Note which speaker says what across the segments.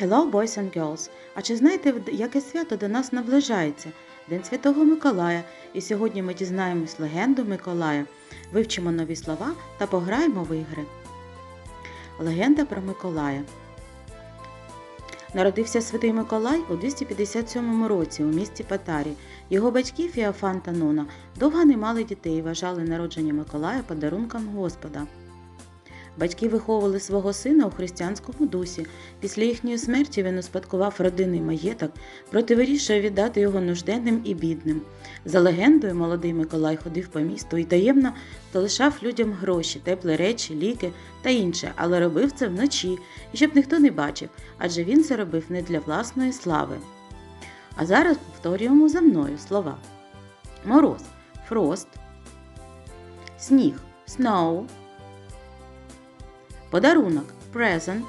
Speaker 1: Hello, boys and girls! А чи знаєте, яке свято до нас наближається? День Святого Миколая. І сьогодні ми дізнаємось легенду Миколая, вивчимо нові слова та пограємо в ігри. Легенда про Миколая. Народився святий Миколай у 257 році у місті Патарі. Його батьки Фіафан та Нона довго не мали дітей і вважали народження Миколая подарунком Господа. Батьки виховували свого сина у християнському дусі. Після їхньої смерті він успадкував родинний маєток, проте вирішує віддати його нужденним і бідним. За легендою, молодий Миколай ходив по місту і таємно залишав людям гроші, теплі речі, ліки та інше, але робив це вночі, і щоб ніхто не бачив, адже він це робив не для власної слави. А зараз повторюємо за мною слова: мороз frost, сніг snow, подарунок. Present,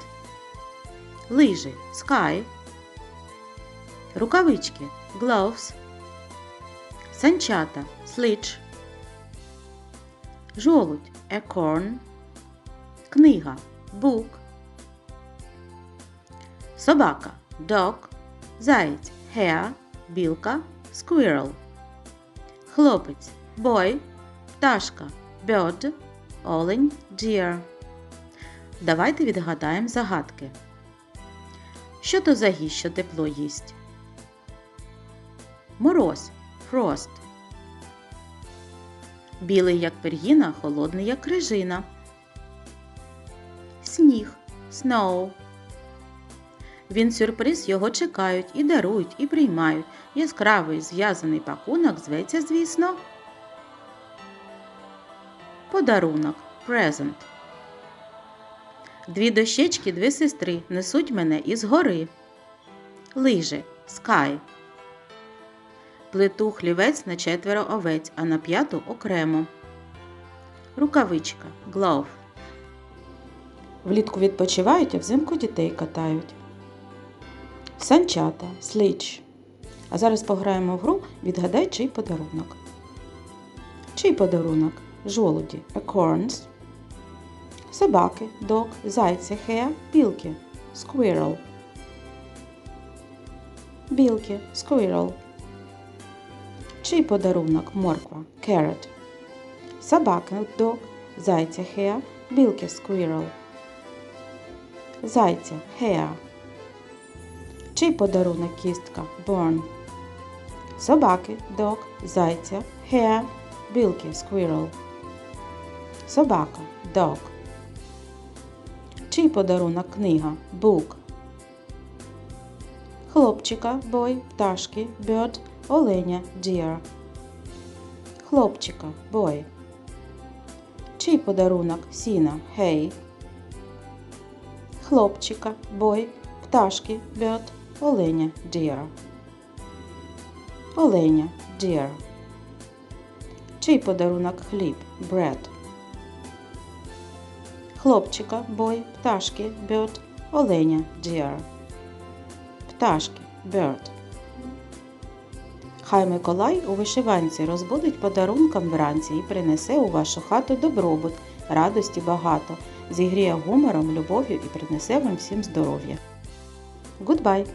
Speaker 1: лижі. Sky, рукавички. Gloves, санчата. Sledge, жолудь. Acorn, книга. Book, собака. Dog, заєць hare, білка. Squirrel, хлопець. Boy, пташка. Bird, олень. Deer. Давайте відгадаємо загадки. Що то за що тепло їсть? Мороз frost. Білий, як пергіна, холодний, як крижина. Сніг snow. Він сюрприз його чекають і дарують, і приймають. Яскравий зв'язаний пакунок зветься, звісно. Подарунок present. Дві дощечки, дві сестри несуть мене із гори. Лижи sky. Плиту хлівець на четверо овець, а на п'яту окремо. Рукавичка glove. Влітку відпочивають, а взимку дітей катають. Санчата слідч. А зараз пограємо в гру Відгадай, чий подарунок. Чий подарунок? Жолуді acorns. Собаки, dog, зайці, hare, білки, squirrel. Білки, squirrel. Чий подарунок морква, carrot. Собаки, dog, зайця, hare, білки, squirrel. Зайця, hare. Чий подарунок кістка, born. Собаки, dog, зайця, hare, білки, squirrel. Собака, dog. Чий подарунок книга? Book. Хлопчика, boy, пташки, bird, оленя, deer. Хлопчика, boy. Чий подарунок сіна? Hay. Хлопчика, boy, пташки, bird, оленя, deer. Оленя, deer. Чий подарунок хліб? Bread. Хлопчика, бой, пташки, bird, оленя, deer. Пташки, bird. Хай Миколай у вишиванці розбудить подарункам вранці і принесе у вашу хату добробут, радості багато, зігріє гумором, любов'ю і принесе вам всім здоров'я. Goodbye!